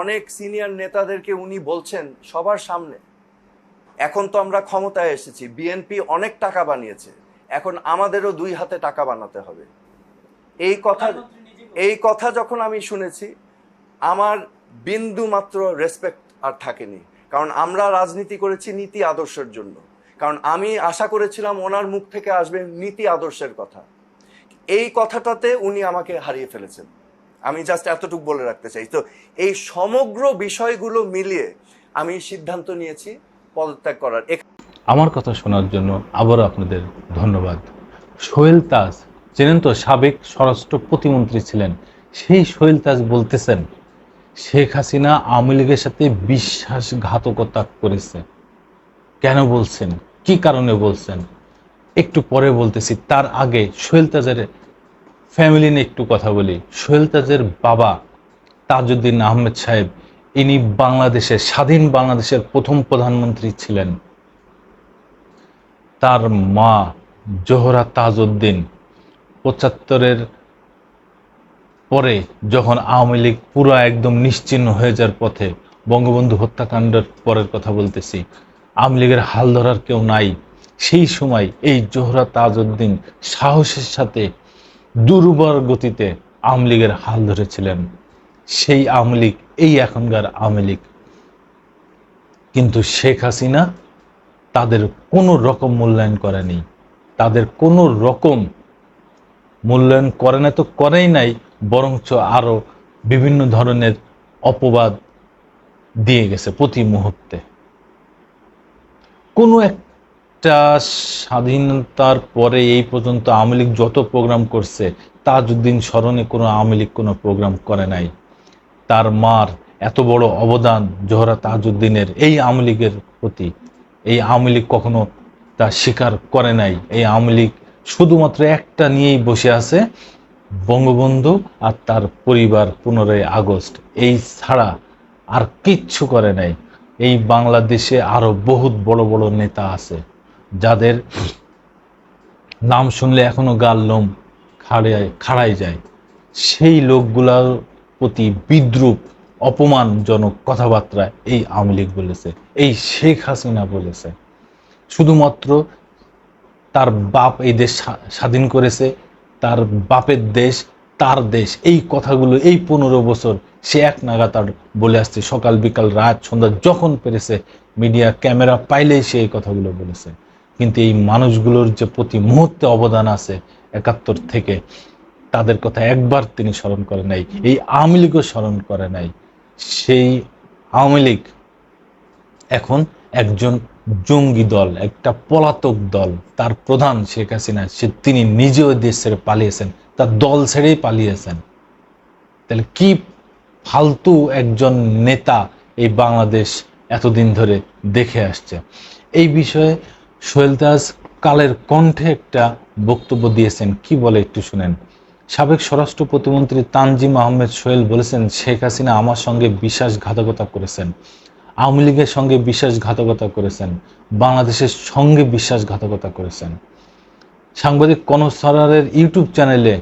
অনেক সিনিয়র নেতাদেরকে উনি বলছেন সবার সামনে, এখন তো আমরা ক্ষমতায় এসেছি, বিএনপি অনেক টাকা বানিয়েছে, এখন আমাদেরও দুই হাতে টাকা বানাতে হবে। এই কথা এই কথা যখন আমি শুনেছি, আমার বিন্দু মাত্র রেসপেক্ট আর থাকেনি, কারণ আমরা রাজনীতি করেছি নীতি আদর্শের জন্য। কারণ আমি আশা করেছিলাম ওনার মুখ থেকে আসবে নীতি আদর্শের কথা। এই কথাটাতে উনি আমাকে হারিয়ে ফেলেছেন। আমি জাস্ট এতটুকু বলে রাখতে চাই। তো এই সমগ্র বিষয়গুলো মিলিয়ে আমি সিদ্ধান্ত নিয়েছি পদত্যাগ করার। আমার কথা শোনার জন্য আবারও আপনাদের ধন্যবাদ। সোহেল তাজ, চেনেন তো সাবেক স্বরাষ্ট্র প্রতিমন্ত্রী ছিলেন, সেই সোহেল তাজ বলতেছেন, শেখ হাসিনা আওয়ামী লীগের সাথে বিশ্বাসঘাতকতা করেছে। কেন বলছেন? কি কারণে বলছেন? একটু পরে বলতেছি, তার আগে সোহেল তাজের ফ্যামিলি নিয়ে একটু কথা বলি। সোহেল তাজের বাবা তাজউদ্দিন আহমেদ সাহেব, ইনি বাংলাদেশের স্বাধীন বাংলাদেশের প্রথম প্রধানমন্ত্রী ছিলেন। তার মা জোহরা তাজউদ্দিন পঁচাত্তরের পরে যখন আওয়ামী লীগ পুরো একদম নিশ্চিহ্ন হয়ে যাওয়ার পথে বঙ্গবন্ধু হত্যাকাণ্ডের পরের কথা বলতেছি, আওয়ামী লীগের হাল ধরার কেউ নাই। সেই সময় এই জোহরা তাজউদ্দিন সাহসের সাথে দুর্বল গতিতে আওয়ামী লীগের হাল ধরেছিলেন। সেই আওয়ামী লীগ, এই এখনকার আওয়ামী লীগ। কিন্তু শেখ হাসিনা তাদের কোনো রকম মূল্যায়ন করেনি। তাদের কোনো রকম মূল্যায়ন করে না তো করেই নাই, বরঞ্চ আরও বিভিন্ন ধরনের অপবাদ দিয়ে গেছে প্রতি মুহূর্তে। কোনো একটা স্বাধীনতার পরে এই পর্যন্ত আওয়ামী লীগ যত প্রোগ্রাম করছে, তাজউদ্দিন স্মরণে কোনো আওয়ামী লীগ কোনো প্রোগ্রাম করে নাই। তার মার এত বড় অবদান জোহরা তাজউদ্দিনের এই আওয়ামী লীগের প্রতি। এই আওয়ামী লীগ কখনো তা স্বীকার করে নাই। এই আওয়ামী লীগ শুধুমাত্র একটা নিয়েই বসে আছে, বঙ্গবন্ধু আর তার পরিবার পনেরোই আগস্ট। এই ছাড়া আর কিচ্ছু করে নাই। এই বাংলাদেশে আরও বহুত বড় বড় নেতা আছে। যাদের নাম শুনলে এখনও গাল লোম খাড়ায় খাড়াই যায়, সেই লোকগুলার প্রতি বিদ্রুপ, অপমানজনক কথাবার্তা এই আওয়ামী লীগ বলেছে, এই শেখ হাসিনা বলেছে। শুধুমাত্র তার বাপ এই দেশ স্বাধীন করেছে, তার বাপের দেশ, তার দেশ, এই কথাগুলো এই পনেরো বছর সে এক নাগাতার বলে আসছে, সকাল বিকাল রাত সন্ধ্যা যখন পেরেছে, মিডিয়া ক্যামেরা পাইলেই সে এই কথাগুলো বলেছে। কিন্তু এই মানুষগুলোর যে প্রতি মুহূর্তে অবদান আছে একাত্তর থেকে, তাদের কথা একবার তিনি স্মরণ করে নাই, এই আওয়ামী লীগও স্মরণ করে নাই। সেই আওয়ামী লীগ এখন একজন জঙ্গি দল, একটা পলাতক দল, তার প্রধান শেখ হাসিনা, সে তিনি নিজেও দেশ ছেড়ে পালিয়েছেন, তার দল ছেড়েই পালিয়েছেন। তাহলে কি ফালতু একজন নেতা এই বাংলাদেশ এতদিন ধরে দেখে আসছে? এই বিষয়ে তাজ কালের কণ্ঠে একটা বক্তব্য দিয়েছেন। কি বলে একটু শুনেন। সাবেক স্বরাষ্ট্র প্রতিমন্ত্রী তানজিম আহমেদ সোহেল বলেছেন, শেখ হাসিনা আমার সঙ্গে বিশ্বাসঘাতকতা করেছেন। আওয়ামী লীগের সঙ্গে বিশ্বাসঘাতকতা করেছেন। বাংলাদেশের সঙ্গে বিশ্বাসঘাতকতা করেছেন। সাংবাদিক কনক সরারের ইউটিউব চ্যানেলে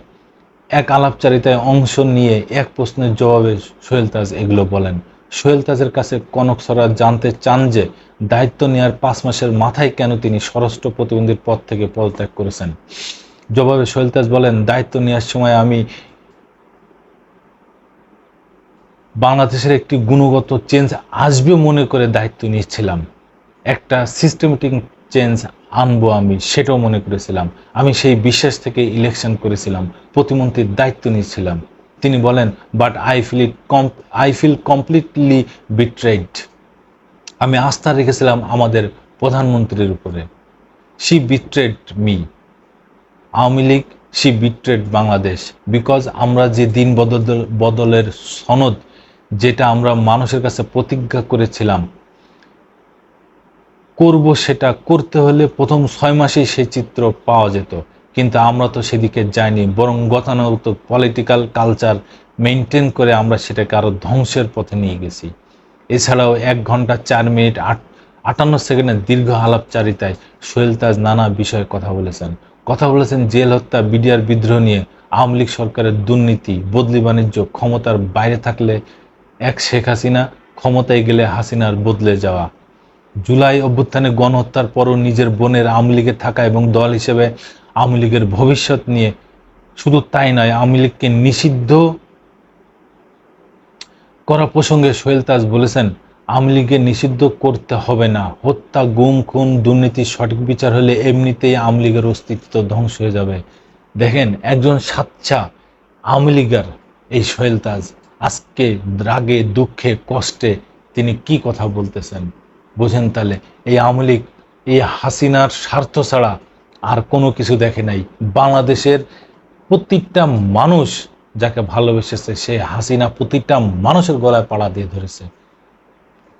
এক আলাপচারিতায় অংশ নিয়ে এক প্রশ্নের জবাবে সোহেল তাজ এগুলো বলেন। সোহেল তাজের কাছে কনক সরার জানতে চান যে দায়িত্ব নেওয়ার পাঁচ মাসের মাথায় কেন তিনি স্বরাষ্ট্র প্রতিবন্ধীর পদ থেকে পদত্যাগ করেছেন। জবাবে সোহেল তাজ বলেন, দায়িত্ব নেওয়ার সময় আমি বাংলাদেশের একটি গুণগত চেঞ্জ আসবে মনে করে দায়িত্ব নিয়েছিলাম। একটা সিস্টেমেটিক চেঞ্জ আনব আমি, সেটাও মনে করেছিলাম। আমি সেই বিশ্বাস থেকে ইলেকশন করেছিলাম, প্রতিমন্ত্রীর দায়িত্ব নিয়েছিলাম। তিনি বলেন but I feel it come I feel completely betrayed আমি আস্থা রেখেছিলাম আমাদের প্রধানমন্ত্রীর উপরে। She betrayed me Awami League she betrayed Bangladesh. Because আমরা যে দিন বদল, বদলের সনদ, যেটা আমরা মানুষের কাছে প্রতিজ্ঞা করেছিলাম, করব সেটা করতে হলে প্রথম ছয় মাসেই সেই চিত্র পাওয়া যেত। কিন্তু আমরা তো সেদিকে যাইনি, বরং গতানুগত পলিটিক্যাল কালচার মেনটেন করে আমরা সেটাকে আরও ধ্বংসের পথে নিয়ে গেছি। এছাড়াও এক ঘণ্টা চার মিনিট আট, আটান্ন সেকেন্ডের দীর্ঘ আলাপচারিতায় সোহেল তাজ নানা বিষয়ে কথা বলেছেন। কথা বলেছেন জেল হত্যা, বিডিআর বিদ্রোহ নিয়ে, আওয়ামী লীগ সরকারের দুর্নীতি, বদলি বাণিজ্য, ক্ষমতার বাইরে থাকলে এক শেখ হাসিনা, ক্ষমতায় গেলে হাসিনার বদলে যাওয়া। জুলাই অভ্যুত্থানে গণহত্যার পরও নিজের বোনের আওয়ামী লীগে থাকা এবং দল হিসেবে আওয়ামী লীগের ভবিষ্যৎ নিয়ে। শুধু তাই নয়, আওয়ামী লীগকে নিষিদ্ধ করা প্রসঙ্গে সোহেল তাজ বলেছেন, আওয়ামী লীগকে নিষিদ্ধ করতে হবে না। হত্যা, গুম, খুন দুর্নীতির সঠিক বিচার হলে এমনিতেই আওয়ামী লীগের অস্তিত্ব ধ্বংস হয়ে যাবে। দেখেন, একজন সাচ্চা আওয়ামী লীগার এই সোহেল তাজ, আজকে রাগে, দুঃখে, কষ্টে তিনি কি কথা বলতেছেন? বোঝেন তাহলে, এই আওয়ামী লীগ, এই হাসিনার স্বার্থ ছাড়া আর কোনো কিছু দেখে নাই। বাংলাদেশের প্রত্যেকটা মানুষ যাকে ভালোবেসেছে, সে হাসিনা প্রতিটা মানুষের গলায় পাড়া দিয়ে ধরেছে।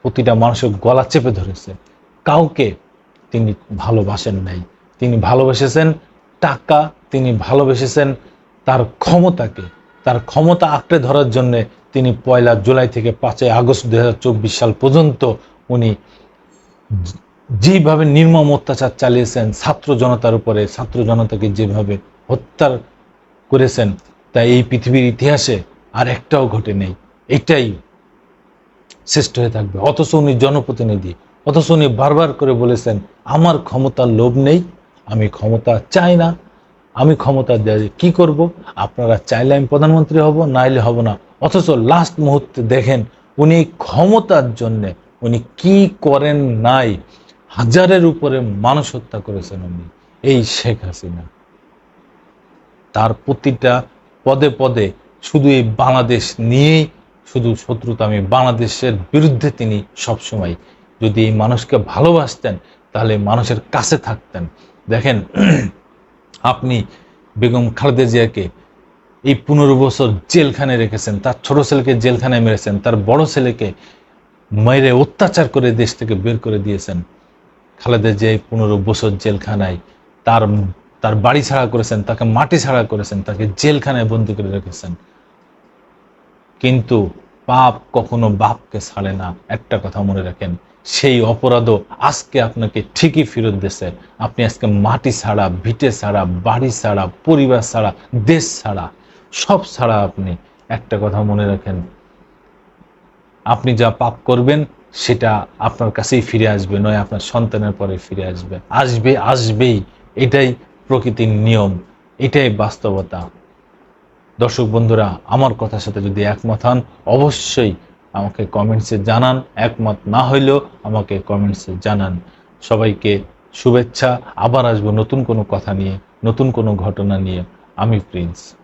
প্রতিটা মানুষের গলা চেপে ধরেছে। কাউকে তিনি ভালোবাসেন নাই। তিনি ভালোবেসেছেন টাকা, তিনি ভালোবেসেছেন তার ক্ষমতাকে। তার ক্ষমতা আঁকড়ে ধরার জন্য তিনি পয়লা জুলাই থেকে পাঁচই আগস্ট দুই হাজার চব্বিশ সাল পর্যন্ত উনি যেভাবে নির্মম অত্যাচার চালিয়েছেন ছাত্র জনতার উপরে, ছাত্র জনতাকে যেভাবে হত্যা করেছেন তা এই পৃথিবীর ইতিহাসে আর একটাও ঘটে নেই। এটাই শ্রেষ্ঠ হয়ে থাকবে। অথচ উনি জনপ্রতিনিধি, অথচ উনি বারবার করে বলেছেন, আমার ক্ষমতার লোভ নেই, আমি ক্ষমতা চাই না, আমি ক্ষমতা দেয়, কি করব? আপনারা চাইলে আমি প্রধানমন্ত্রী হব নাইলে হব না। অথচ লাস্ট মুহূর্তে দেখেন, উনি ক্ষমতার জন্যে, উনি কি করেন নাই হাজারের উপরে মানুষ হত্যা করেছেন উনি, এই শেখ হাসিনা। তার প্রতিটা পদে পদে শুধু এই বাংলাদেশ নিয়েই শুধু শত্রুতা, আমি বাংলাদেশের বিরুদ্ধে তিনি সবসময় যদি এই মানুষকে ভালোবাসতেন, তাহলে মানুষের কাছে থাকতেন। দেখেন, আপনি বেগম খালেদা জিয়াকে এই পনেরো বছর জেলখানে রেখেছেন, তার ছোট ছেলেকে জেলখানায় মেরেছেন, তার বড় ছেলেকে মেরে অত্যাচার করে দেশ থেকে বের করে দিয়েছেন। খালেদা এই পনেরো বছর জেলখানায় তার তার বাড়ি ছাড়া করেছেন, তাকে মাটি ছাড়া করেছেন, তাকে জেলখানায় বন্দি করে রেখেছেন। কিন্তু পাপ কখনো বাপকে ছাড়ে না। একটা কথা মনে রাখেন, সেই অপরাধও আজকে আপনাকে ঠিকই ফেরত দিছে আপনি আজকে মাটি ছাড়া, ভিটে ছাড়া, বাড়ি ছাড়া, পরিবার ছাড়া, দেশ ছাড়া, সব ছাড়া আপনি। একটা কথা মনে রাখেন, আপনি যা পাপ করবেন সেটা আপনার কাছেই ফিরে আসবে, নয় আপনার সন্তানের পরে ফিরে আসবে। আসবে, আসবেই, এটাই প্রকৃতির নিয়ম, এটাই বাস্তবতা। দর্শক বন্ধুরা, আমার কথার সাথে যদি একমত হন, অবশ্যই আমাকে কমেন্টসে জানান। একমত না হইলেও আমাকে কমেন্টসে জানান। সবাইকে শুভেচ্ছা। আবার আসব নতুন কোনো কথা নিয়ে, নতুন কোনো ঘটনা নিয়ে। আমি প্রিন্স।